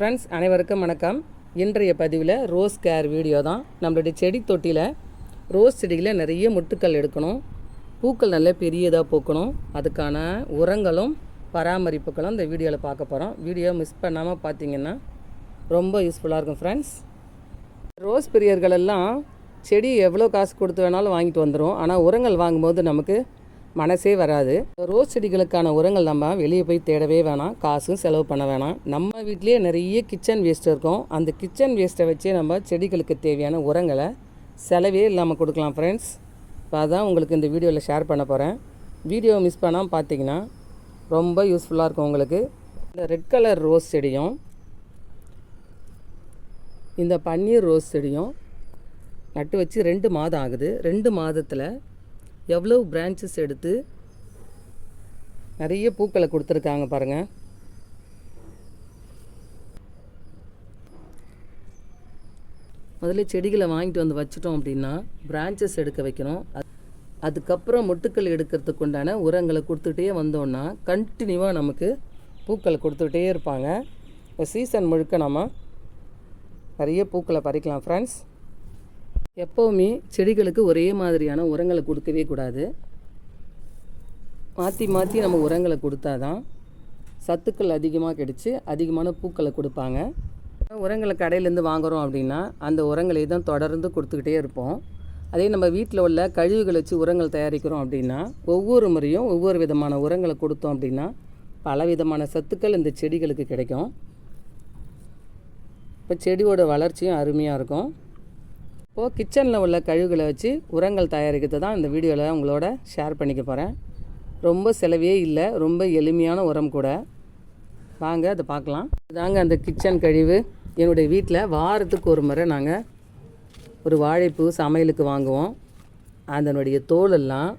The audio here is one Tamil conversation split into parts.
ஃப்ரெண்ட்ஸ் அனைவருக்கும் வணக்கம். இன்றைய பதிவில் ரோஸ் கேர் வீடியோ தான். நம்மளுடைய செடி தொட்டியில் ரோஸ் செடியில் நிறைய முட்டுக்கள் எடுக்கணும். பூக்கள் நல்ல பெரியதாக பூக்கணும். அதுக்கான உரங்களும் பராமரிப்புகளும் இந்த வீடியோவில் பார்க்க போகிறோம் வீடியோ மிஸ் பண்ணாமல் பார்த்தீங்கன்னா ரொம்ப யூஸ்ஃபுல்லாக இருக்கும் ஃப்ரெண்ட்ஸ் ரோஸ் பிரியர்கள் எல்லாம் செடி எவ்வளோ காசு கொடுத்து வேணாலும் வாங்கிட்டு வந்துடும் ஆனால் உரங்கள் வாங்கும்போது நமக்கு மனசே வராது. ரோஸ் செடிகளுக்கான உரங்கள் நம்ம வெளியே போய் தேடவே வேணாம். காசும் செலவு பண்ண வேணாம். நம்ம வீட்லேயே நிறைய கிச்சன் வேஸ்ட் இருக்கும். அந்த கிச்சன் வேஸ்ட்டை வச்சே நம்ம செடிகளுக்கு தேவையான உரங்களை செலவே இல்லாமல் கொடுக்கலாம் ஃப்ரெண்ட்ஸ் இப்போ அதான் உங்களுக்கு இந்த வீடியோவில் ஷேர் பண்ண போகிறேன் வீடியோ மிஸ் பண்ணாமல் பார்த்தீங்கன்னா ரொம்ப யூஸ்ஃபுல்லாக இருக்கும் உங்களுக்கு. இந்த ரெட் கலர் ரோஸ் செடியும் இந்த பன்னீர் ரோஸ் செடியும் நட்டு வச்சு ரெண்டு மாதம் ஆகுது. ரெண்டு மாதத்தில் எவ்வளோ பிரான்ச்சஸ் எடுத்து நிறைய பூக்களை கொடுத்துருக்காங்க பாருங்கள் முதல்ல செடிகளை வாங்கிட்டு வந்து வச்சிட்டோம் அப்படின்னா பிரான்ச்சஸ் எடுக்க வைக்கணும். அது- அதுக்கப்புறம் மொட்டுக்கள் எடுக்கிறதுக்கு உண்டான உரங்களை கொடுத்துட்டே வந்தோன்னா கண்டினியூவாக நமக்கு பூக்களை கொடுத்துக்கிட்டே இருப்பாங்க. இப்போ சீசன் முழுக்க நம்ம நிறைய பூக்களை பறிக்கலாம் ஃப்ரெண்ட்ஸ் எப்போவுமே செடிகளுக்கு ஒரே மாதிரியான உரங்களை கொடுக்கவே கூடாது. மாற்றி மாற்றி நம்ம உரங்களை கொடுத்தாதான் சத்துக்கள் அதிகமாக கிடச்சி அதிகமான பூக்களை கொடுப்பாங்க. உரங்களை கடையிலேருந்து வாங்குகிறோம் அப்படின்னா அந்த உரங்களை தான் தொடர்ந்து கொடுத்துக்கிட்டே இருப்போம். அதே நம்ம வீட்டில் உள்ள கழிவுகளை வச்சு உரங்கள் தயாரிக்கிறோம் அப்படின்னா ஒவ்வொரு முறையும் ஒவ்வொரு விதமான உரங்களை கொடுத்தோம் அப்படின்னா பல விதமான சத்துக்கள் இந்த செடிகளுக்கு கிடைக்கும். இப்போ செடியோட வளர்ச்சியும் அருமையாக இருக்கும். இப்போது கிச்சனில் உள்ள கழிவுகளை வச்சு உரங்கள் தயாரிக்கிறது தான் இந்த வீடியோவில் உங்களோட ஷேர் பண்ணிக்க போகிறேன் ரொம்ப செலவே இல்லை ரொம்ப எளிமையான உரம் கூட. வாங்க அதை பார்க்கலாம். இதாங்க அந்த கிச்சன் கழிவு. என்னுடைய வீட்டில் வாரத்துக்கு ஒரு முறை நாங்கள் ஒரு வாழைப்பூ சமையலுக்கு வாங்குவோம். அதனுடைய தோலெல்லாம்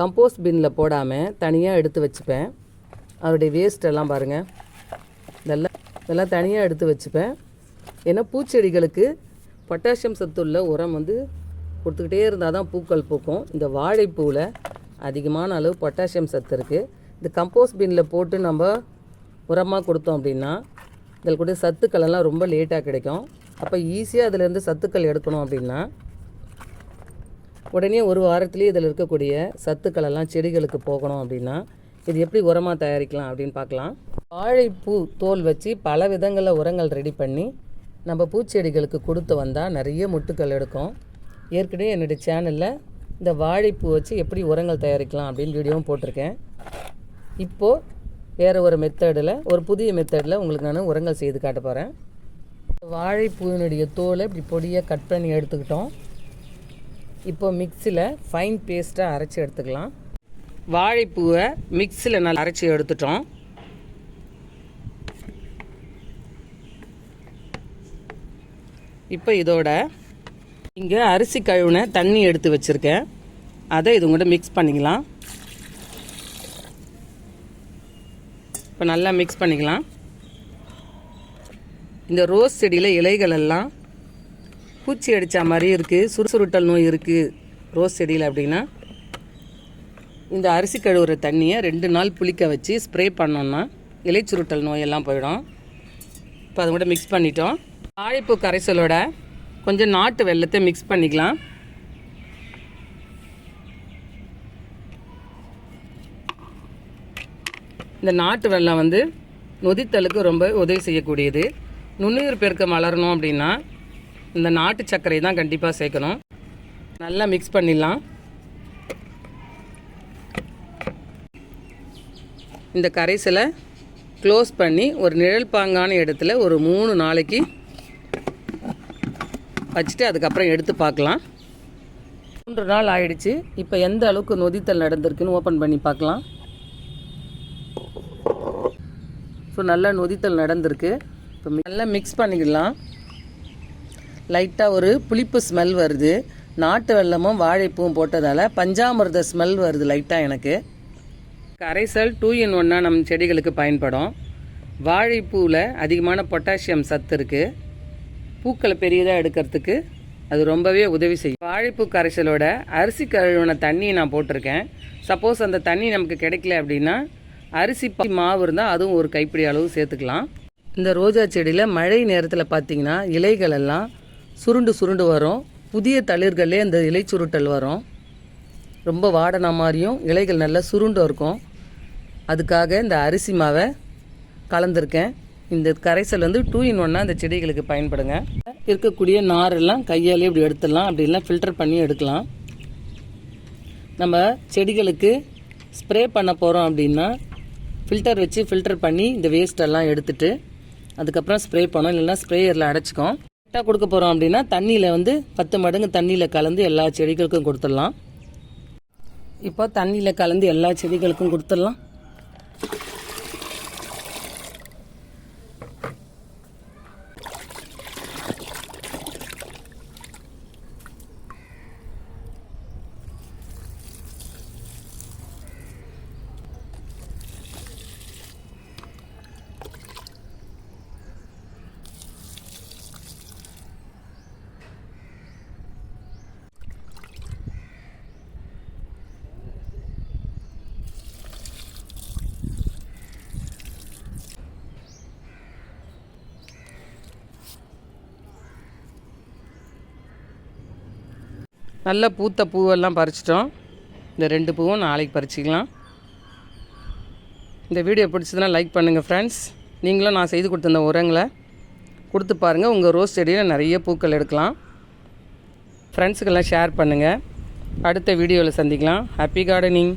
கம்போஸ்ட் பின்னில் போடாமல் தனியாக எடுத்து வச்சுப்பேன். அதனுடைய வேஸ்ட்டெல்லாம் பாருங்கள் இதெல்லாம் இதெல்லாம் தனியாக எடுத்து வச்சுப்பேன். ஏன்னா பூச்செடிகளுக்கு பொட்டாசியம் சத்துள்ள உரம் வந்து கொடுத்துக்கிட்டே இருந்தால் தான் பூக்கள் பூக்கும். இந்த வாழைப்பூவில் அதிகமான அளவு பொட்டாசியம் சத்து இருக்குது இந்த கம்போஸ்ட் பின்னில் போட்டு நம்ம உரமாக கொடுத்தோம் அப்படின்னா இதில் கூட சத்துக்கள் எல்லாம் ரொம்ப லேட்டாக கிடைக்கும். அப்போ ஈஸியாக அதிலேருந்து சத்துக்கள் எடுக்கணும் அப்படின்னா உடனே ஒரு வாரத்துலேயே இதில் இருக்கக்கூடிய சத்துக்கள் எல்லாம் செடிகளுக்கு போகணும் அப்படின்னா இது எப்படி உரமாக தயாரிக்கலாம் அப்படின்னு பார்க்கலாம். வாழைப்பூ தோல் வச்சு பல விதங்களில் உரங்கள் ரெடி பண்ணி நம்ம பூச்செடிகளுக்கு கொடுத்து வந்தால் நிறைய முட்டுக்கள் எடுக்கும். ஏற்கனவே என்னுடைய சேனலில் இந்த வாழைப்பூ வச்சு எப்படி உரங்கள் தயாரிக்கலாம் அப்படின்னு வீடியோவும் போட்டிருக்கேன். இப்போது வேறு ஒரு மெத்தடில் ஒரு புதிய மெத்தடில் உங்களுக்கு நான் உரங்கள் செய்து காட்ட போகிறேன் வாழைப்பூவினுடைய தோலை இப்படி பொடியாக கட் பண்ணி எடுத்துக்கிட்டோம். இப்போ மிக்சியில் ஃபைன் பேஸ்ட்டாக அரைச்சி எடுத்துக்கலாம். வாழைப்பூவை மிக்சியில் நல்லா அரைச்சி எடுத்துட்டோம். இப்போ இதோட இங்கே அரிசி கழுவுன தண்ணி எடுத்து வச்சுருக்கேன். அதை இது கூட மிக்ஸ் பண்ணிக்கலாம். இப்போ நல்லா மிக்ஸ் பண்ணிக்கலாம். இந்த ரோஸ் செடியில் இலைகள் எல்லாம் பூச்சி அடித்த மாதிரி இருக்குது சுறுசுருட்டல் நோய் இருக்குது ரோஸ் செடியில் அப்படின்னா இந்த அரிசி கழுவுற தண்ணியை ரெண்டு நாள் புளிக்க வச்சு ஸ்ப்ரே பண்ணோன்னா இலைச்சுருட்டல் நோயெல்லாம் போயிடும். இப்போ அதை கூட மிக்ஸ் பண்ணிட்டோம். வாழைப்பூ கரைசலோட கொஞ்சம் நாட்டு வெல்லத்தை மிக்ஸ் பண்ணிக்கலாம். இந்த நாட்டு வெல்லம் வந்து நொதித்தலுக்கு ரொம்ப உதவி செய்யக்கூடியது. நுண்ணுயிர் பெருக்கம் வளரணும் அப்படின்னா இந்த நாட்டு சர்க்கரை தான் கண்டிப்பாக சேர்க்கணும். நல்லா மிக்ஸ் பண்ணிடலாம். இந்த கரைசலை க்ளோஸ் பண்ணி ஒரு நிழல் பாங்கான இடத்துல ஒரு மூணு நாளைக்கு வச்சுட்டு அதுக்கப்புறம் எடுத்து பார்க்கலாம். மூன்று நாள் ஆயிடுச்சு. இப்போ எந்த அளவுக்கு நொதித்தல் நடந்திருக்குன்னு ஓப்பன் பண்ணி பார்க்கலாம். ஸோ நல்லா நொதித்தல் நடந்திருக்கு. இப்போ நல்லா மிக்ஸ் பண்ணிக்கலாம் லைட்டாக ஒரு புளிப்பு ஸ்மெல் வருது. நாட்டு வெள்ளமும் வாழைப்பூவும் போட்டதால் பஞ்சாமிர்த ஸ்மெல் வருது லைட்டாக எனக்கு. கரைசல் டூ இன் ஒன்னாக நம் செடிகளுக்கு பயன்படும். வாழைப்பூவில் அதிகமான பொட்டாசியம் சத்து இருக்குது பூக்களை பெரியதாக எடுக்கிறதுக்கு அது ரொம்பவே உதவி செய்யும். வாழைப்பூ கரைசலோட அரிசி கழுவின தண்ணியை நான் போட்டிருக்கேன். சப்போஸ் அந்த தண்ணி நமக்கு கிடைக்கல அப்படின்னா அரிசி மாவு இருந்தால் அதுவும் ஒரு கைப்பிடி அளவு சேர்த்துக்கலாம். இந்த ரோஜா செடியில் மழை நேரத்தில் பார்த்திங்கன்னா இலைகள் எல்லாம் சுருண்டு சுருண்டு வரும். புதிய தளிர்களே அந்த இலை சுருட்டல் வரும். ரொம்ப வாடன மாதிரியும் இலைகள் நல்லா சுருண்டு இருக்கும். அதுக்காக இந்த அரிசி மாவை கலந்துருக்கேன். இந்த கரைசல் வந்து டூ இன் ஒன்னாக அந்த செடிகளுக்கு பயன்படுங்க. இருக்கக்கூடிய நாரெல்லாம் கையாலே இப்படி எடுத்துடலாம். அப்படிலாம் ஃபில்டர் பண்ணி எடுக்கலாம். நம்ம செடிகளுக்கு ஸ்ப்ரே பண்ண போகிறோம் அப்படின்னா ஃபில்டர் வச்சு ஃபில்டர் பண்ணி இந்த வேஸ்டெல்லாம் எடுத்துட்டு அதுக்கப்புறம் ஸ்ப்ரே பண்ணோம். இல்லைன்னா ஸ்ப்ரேயரில் அடைச்சிக்கும். கரெக்டாக கொடுக்க போகிறோம் அப்படின்னா தண்ணியில் வந்து பத்து மடங்கு தண்ணியில் கலந்து எல்லா செடிகளுக்கும் கொடுத்துடலாம். இப்போ தண்ணியில் கலந்து எல்லா செடிகளுக்கும் கொடுத்துடலாம். நல்ல பூத்த பூவெல்லாம் பறிச்சிட்டோம். இந்த ரெண்டு பூவும் நாளைக்கு பறிச்சிக்கலாம். இந்த வீடியோ பிடிச்சதுன்னா லைக் பண்ணுங்கள் ஃப்ரெண்ட்ஸ் நீங்களும் நான் செய்து கொடுத்த இந்த உரங்களை கொடுத்து பாருங்கள் உங்கள் ரோஸ் செடியில் நிறைய பூக்கள் எடுக்கலாம். ஃப்ரெண்ட்ஸுக்கெல்லாம் ஷேர் பண்ணுங்கள் அடுத்த வீடியோவில் சந்திக்கலாம். Happy gardening